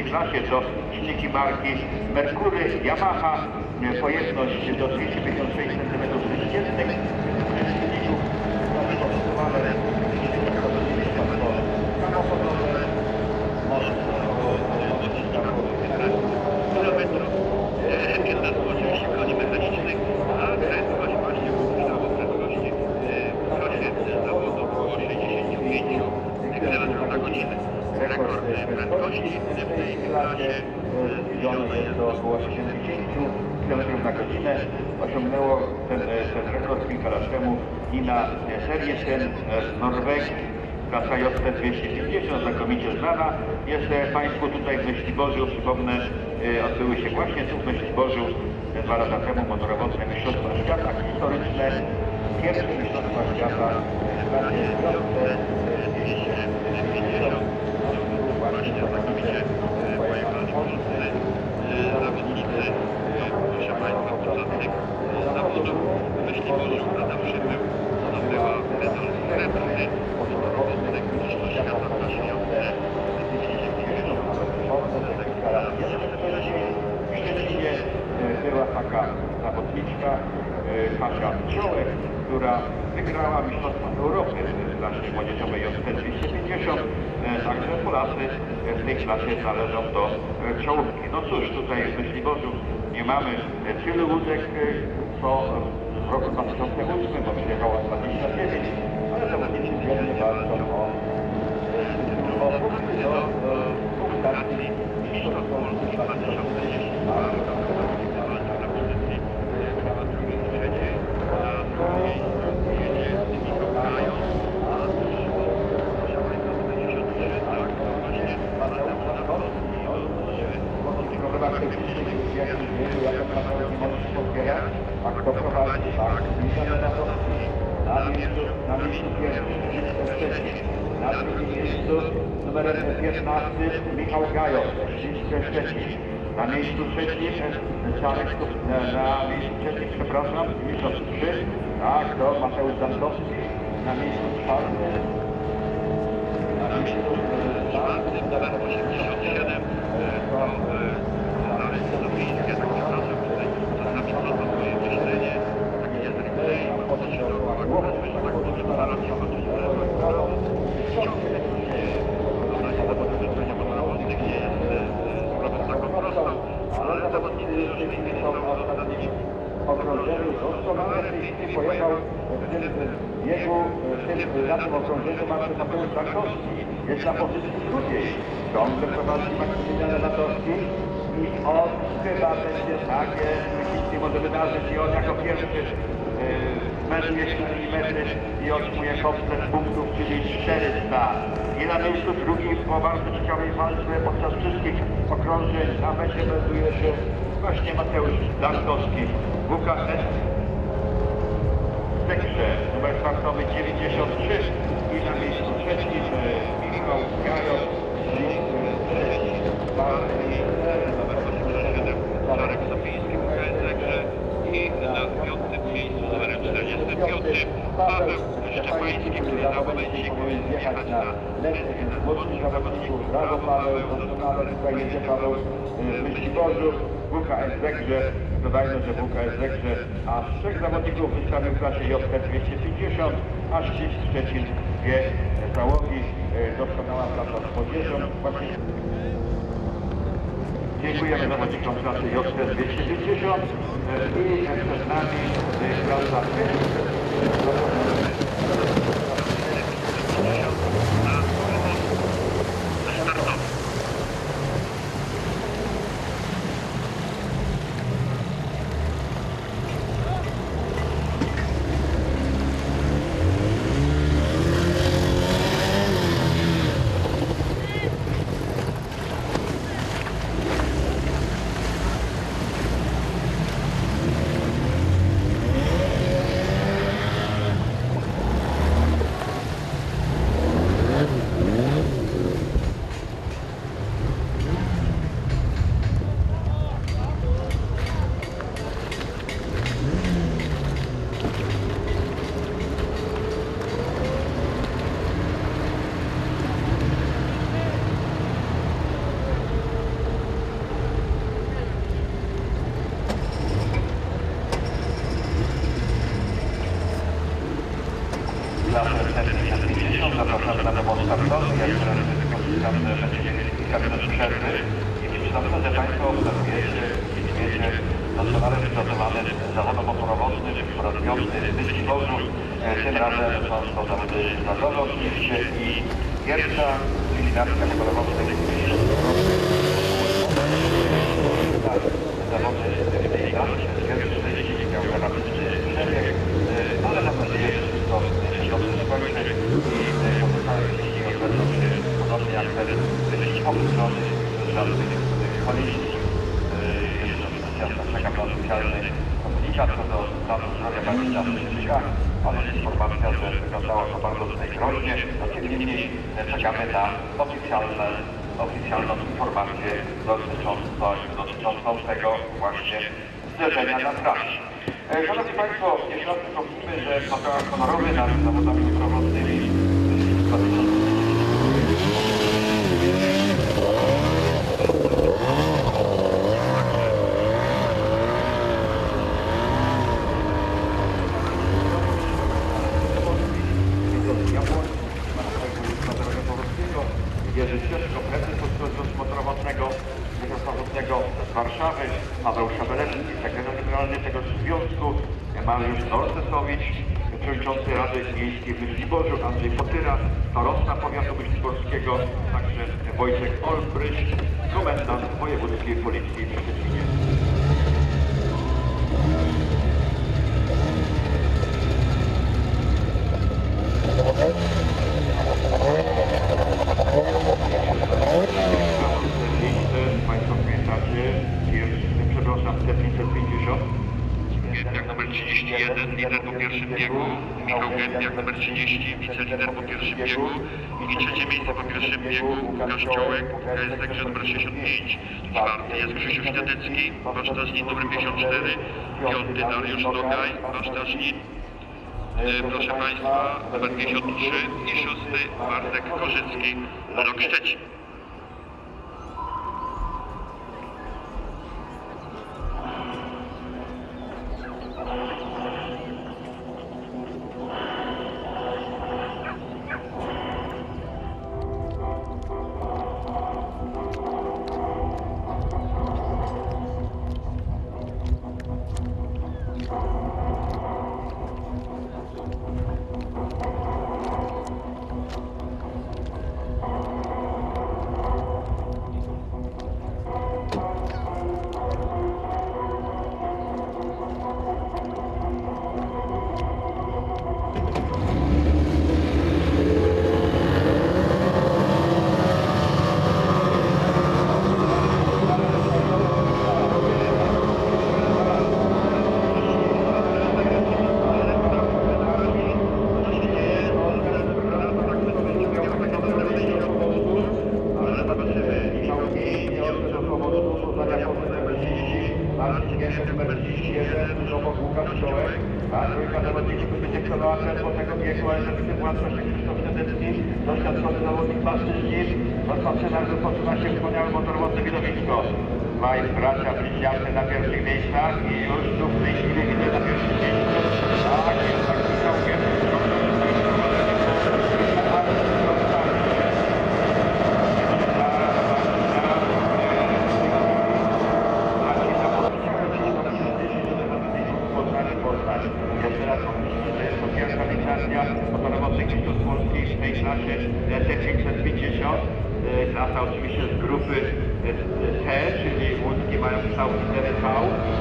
tej klasie to silniki marki Mercury, Yamaha, e, pojemność do 256 cm3. Silników zastosowane samochodowe, kilometrów. E, Jest nas oczywiście koni mechanicznych, a prędkość właśnie uzyskała prędkości e, w czasie zawodu około 65 km na godzinę. Rekord e, prędkości w tej klasie e, do około 60 km na godzinę. Osiągnęło ten, e, ten rekord kilka lat temu i na e, serię ten z Norwegii. Klasa JT250, znakomicie znana. Jeszcze Państwu tutaj w Myśliborzu, przypomnę, e, odbyły się właśnie tu w Myśliborzu e, dwa lata temu motorowodne Mistrzostwa Świata historyczne. Pierwsze Mistrzostwa Świata w klasie JT250. właśnie znakomicie e, pojechali polscy e, zawodnicy. E, Proszę Państwa, podczas tych e, zawodów w Myśliborzu Adam Przybył zdobyła medal srebrny motorowodnych Mistrzostw Świata w klasie W Szczecinie e, taka zawodniczka, e, Kasia Ciołek, która wygrała Mistrzostwa Europy w klasie młodzieżowej JT250. E, Także Polacy w tej klasie należą do e, czołówki. No cóż, tutaj w Myśliborzu nie mamy e, tylu łódek, e, co w roku 2008, bo przyjechało 29, ale zawodnicy dzielnie walczą o punkty do e, punktacji Mistrzostw Polski 2010 na pozycji na drugiej trzeciej, na drugiej jedzie Michał Kajo, a proszę Państwa 53, tak, to właśnie Mateusz Narkowski w programach technicznych, jak nie wielu, jak naprawdę nie możesz podbierać, a kto prowadzi, tak, Michał Radowski, na drugim miejscu numerem 15 Michał Gajo, trzecie, na miejscu trzecim Czarek, na, miejscu trzecim, przepraszam, miejsce trzy, tak, to Mateusz Dantowski, na miejscu czwartym, na miejscu e, czwarty, numer 87, to Cezary Sofińskie, tak przepraszam, tutaj czasami wrzucam swoje myślenie, taki jest replay, chodzi do akurat, że tak powiem, staram się patrzeć w lewo i w prawo, ciągle oglądanie zawodów wydarzenia motorowodnych nie jest sprawą taką prostą, ale zawodnicy są ostatnimi okrążeniu w tej chwili pojechał w tym biegu, w tym na tym okrążeniu. Jest na pozycji drugiej. Ciągle prowadzi Maksymilian Latowski i on chyba będzie takie, nie może wydarzyć i on jako pierwszy metruje 4 metry i otrzymuje komplet punktów, czyli 400. I na miejscu drugim po bardzo ciekawej walce podczas wszystkich okrążeń na mecie melduje się właśnie Mateusz Darkowski. WKS Tekrze, numer startowy 93 i na trzecim e, Michał Gajo, czyli e, trzeci, czwarty miejsce, numer 87 Czarek Sofiński w Także i na piątym miejscu z numerem 45 Paweł Szczepański, który za momencik powinien na lepszych młodszych zawodników. Brawo Paweł, doskonale tutaj jedzie Paweł w Myśliborzu. WKS Zegrze, dodajmy, że WKS Zegrze aż trzech zawodników wystawił w klasie JT 250, a ścisk Szczecin dwie załogi. E, Doskonała praca z młodzieżą. Właśnie Dziękujemy zawodnikom klasy JT 250 e, i przed nami e, klasa mamy zawodom motorowożnym, rozmiotny, rybicki wozów, tym razem to zawody na żono oczywiście i pierwsza licytacja motorowożnych zawody 19 bardzo tutaj groźnie, no tym niemniej czekamy na oficjalne oficjalną informację dotyczącą, dotyczącą tego właśnie zderzenia na trasie. E, Szanowni Państwo, jeszcze raz przypomnijmy, że pokaz honorowy nad zawodami prowadzonymi Warszawy, Paweł Szabelewski, sekretarz generalny tego związku, Mariusz Norsesowicz, przewodniczący Rady Miejskiej w Myśliborzu, Andrzej Potyra, starosta powiatu myśliborskiego, także Wojciech Olbryś, komendant wojewódzkiej policji w Szczecinie. Miejsce, Państwo pamiętacie, jest, przepraszam, T550. Gębiak numer 31, lider po pierwszym biegu. Michał Gębiak numer 30, wicelider po pierwszym biegu. I trzecie miejsce po pierwszym biegu Łukasz Ciołek, KSD numer 65. Czwarty jest Krzysiu Śniadecki, warsztacznik numer 54. Piąty Dariusz Nogaj, warsztacznik e, proszę Państwa, numer 53 i szósty Bartek Korzycki, rok Szczecin. Gębek numer 31, dużo obok Łukasz Czołek, a trójka zawodników celowała tempo tego biegu, ale żeby tym łatwo się Krzysztof Śledecki, doświadczony zawodnik mężczyźni, rozpatrzyna, że poczuwa się wspaniałe motorowodne widowisko. Dwaj bracia bliźniacy na pierwszych miejscach i już tu w tej chwili widzę na pierwszym miejscu. Tak, jest tak Michał Gębek. Jeszcze raz powtórzę, że jest to pierwsza licencja motorowodnych mistrzów Polski w tej klasie T550. E, Klasa oczywiście z grupy T, czyli łódzkie mają kształt 4V.